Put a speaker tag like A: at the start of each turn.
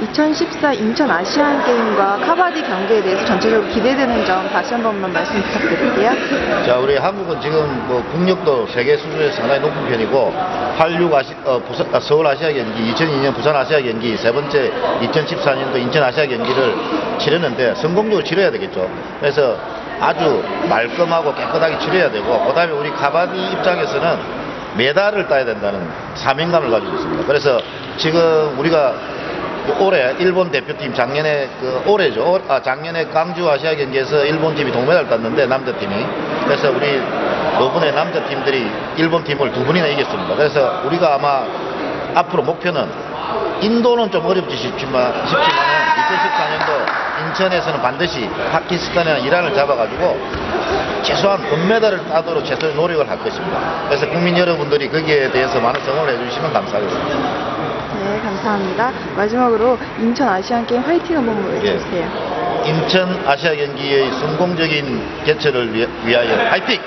A: 2014 인천 아시안 게임과 카바디 경기에 대해서 전체적으로 기대되는 점 다시 한 번만 말씀 부탁드릴게요.
B: 자, 우리 한국은 지금 뭐 국력도 세계 수준에서 상당히 높은 편이고 86 아시, 어, 부산, 아, 서울 아시아 경기, 2002년 부산 아시아 경기, 세 번째 2014년도 인천 아시아 경기를 치르는데 성공적으로 치러야 되겠죠. 그래서 아주 말끔하고 깨끗하게 치러야 되고 그다음에 우리 카바디 입장에서는 메달을 따야 된다는 사명감을 가지고 있습니다. 그래서 지금 우리가 올해 일본 대표팀 작년에 그 올해죠. 올- 아 작년에 광주 아시아 경기에서 일본 팀이 동메달 땄는데 남자 팀이 그래서 우리 이번에 남자 팀들이 일본 팀을 두 번이나 이겼습니다. 그래서 우리가 아마 앞으로 목표는 인도는 좀 어렵지 싶지만 싶지만 2014년도 인천에서는 반드시 파키스탄이나 이란을 잡아가지고 최소한 금메달을 따도록 최소의 노력을 할 것입니다. 그래서 국민 여러분들이 거기에 대해서 많은 성원을 해주시면 감사하겠습니다.
A: 네, 감사합니다. 마지막으로 인천 아시안 게임 화이팅 한번 외쳐주세요.
B: 인천 아시아 경기의 성공적인 개최를 위- 위하여 화이팅!